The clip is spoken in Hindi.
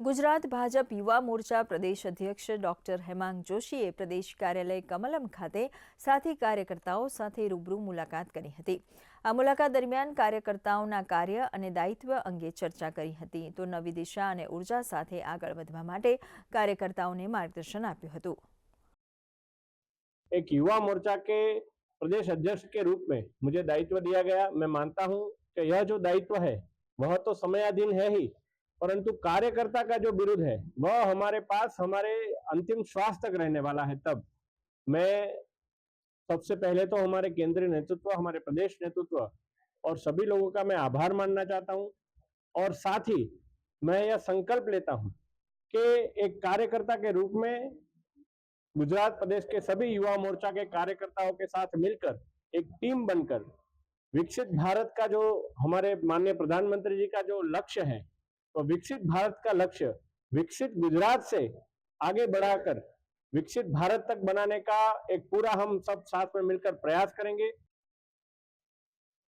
ગુજરાત ભાજપ યુવા મોરચા પ્રદેશ અધ્યક્ષ ડોક્ટર હેમાંગ જોશીએ પ્રદેશ કાર્યાલય કમલમ ખાતે સાથી કાર્યકર્તાઓ સાથે રૂબરૂ મુલાકાત કરી હતી આ મુલાકાત દરમિયાન કાર્યકર્તાઓના કાર્ય અને દાયિત્વ અંગે ચર્ચા કરી હતી તો નવી દિશા અને ઉર્જા સાથે આગળ વધવા માટે કાર્યકર્તાઓને માર્ગદર્શન આપ્યું હતું एक युवा मोर्चा के प्रदेश अध्यक्ष के रूप में मुझे दायित्व दिया गया मैं मानता हूं कि यह जो दायित्व है वह तो समयाधीन है ही परंतु कार्यकर्ता का जो विरुद्ध है, वह हमारे पास हमारे अंतिम श्वास तक रहने वाला है तब। मैं सबसे पहले तो हमारे केंद्रीय नेतृत्व, हमारे प्रदेश नेतृत्व और सभी लोगों का मैं आभार मानना चाहता हूँ और साथ ही मैं यह संकल्प लेता हूँ कि एक कार्यकर्ता के रूप में गुजरात प्रदेश के सभी युवा मोर्चा के कार्यकर्ताओं के साथ मिलकर एक टीम बनकर विकसित भारत का जो हमारे माननीय प्रधानमंत्री जी का जो लक्ष्य है तो विकसित भारत का लक्ष्य, विकसित गुजरात से आगे बढ़ाकर विकसित भारत तक बनाने का एक पूरा हम सब साथ में मिलकर प्रयास करेंगे।